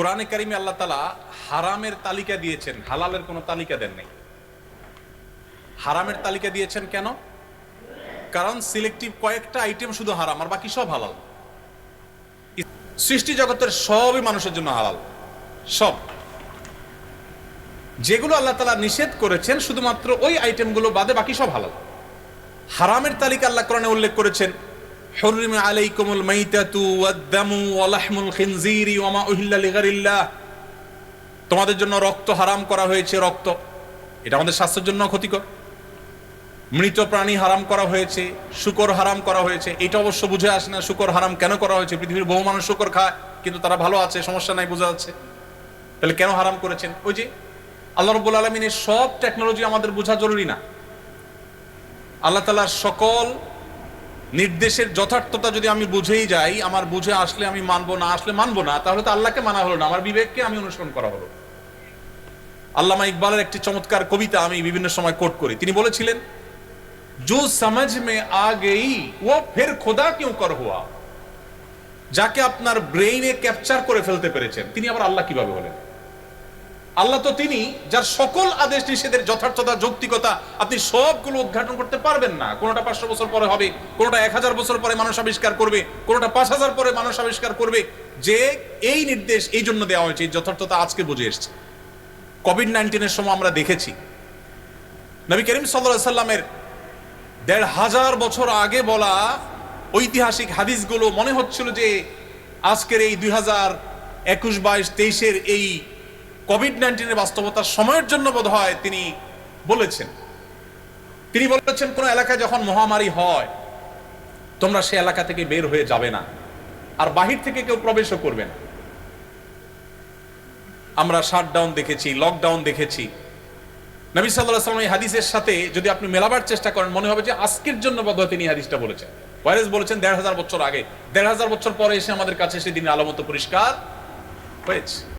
কোরআনে কারিমে আল্লাহ তালা হারামের তালিকা দিয়েছেন, হালালের কোনো তালিকা দেন নাই। হারামের তালিকা দিয়েছেন কেন? কারণ সিলেক্টিভ কয়েকটা আইটেম শুধু হারাম, আর বাকি সব হালাল। সৃষ্টি জগতের সবই মানুষের জন্য হালাল। সব। যেগুলো আল্লাহ তালা নিষেধ করেছেন, শুধুমাত্র ওই আইটেমগুলো বাদে বাকি সব হালাল। হারামের তালিকা আল্লাহ কোরআনে উল্লেখ করেছেন حرم عليكم الميتة والدم ولحم الخنزير وما أهل لغير الله তোমাদের জন্য রক্ত হারাম করা হয়েছে রক্ত এটা আমাদের স্বাস্থ্যের জন্য ক্ষতিকর মৃত প্রাণী হারাম করা হয়েছে শুকর হারাম করা হয়েছে এটা অবশ্য বুঝে আসে না শুকর হারাম কেন করা হয়েছে পৃথিবীর বহু মানুষ শুকর খায় কিন্তু তারা ভালো আছে সমস্যা নাই বোঝা যাচ্ছে তাহলে কেন হারাম করেছেন ওই যে আল্লাহ রব্বুল আলমিনের সব টেকনোলজি আমাদের বোঝা জরুরি না আল্লাহ তালার সকল নির্দেশের যথার্থতা যদি আমি বুঝেই যাই আমার বুঝে আসলে আমি মানবো না আসলে মানবো না তাহলে তো আল্লাহকে মানা হলো না আমার বিবেককে আমি অনুসরণ করা হলো আল্লামা ইকবালের একটি চমৎকার কবিতা আমি বিভিন্ন সময় কোট করি তিনি বলেছিলেন जो समझ में आ गई वो फिर खुदा क्यों कर हुआ যাকে আপনার ব্রেইনে ক্যাপচার করে ফেলতে পেরেছেন তিনি আবার আল্লাহ কিভাবে হলেন আল্লাহ তো তিনি যার সকল আদেশ নিষেধের যথার্থতা, যৌক্তিকতা আপনি সবগুলো উদ্ঘাটন করতে পারবেন না। কোনোটা পাঁচশো বছর পরে হবে, কোনোটা এক হাজার বছর পরে মানুষ আবিষ্কার করবে, কোনোটা পাঁচ হাজার পরে মানুষ আবিষ্কার করবে। যে এই নির্দেশ, এই জন্য দেওয়া হয়েছে, এই যথার্থতা আজকে বুঝে এসছে। কোভিড নাইন্টিনের সময় আমরা দেখেছি। নবী করিম সাল্লাহ সাল্লামের দেড় হাজার বছর আগে বলা ঐতিহাসিক হাদিসগুলো মনে হচ্ছিল যে আজকের এই দুই হাজার একুশ বাইশ তেইশের এই কোভিড নাইন্টিনের বাস্তবতার সময়ের জন্য বোধ হয় তিনি বলেছেন। তিনি বলেছেন, কোন এলাকায় যখন মহামারী হয়, তোমরা সে এলাকা থেকে বের হয়ে যাবে না। আর বাহির থেকে কেউ প্রবেশও করবে না। আমরা শাটডাউন দেখেছি লকডাউন দেখেছি। নবী সাল্লাহ সাল্লাম এই হাদিসের সাথে যদি আপনি মেলাবার চেষ্টা করেন, মনে হবে যে আজকের জন্য বোধ তিনি হাদিসটা বলেছেন। ওয়ারেস বলেছেন, দেড় হাজার বছর আগে। দেড় হাজার বছর পরে এসে আমাদের কাছে সেদিন আলোমতো পরিষ্কার হয়েছে।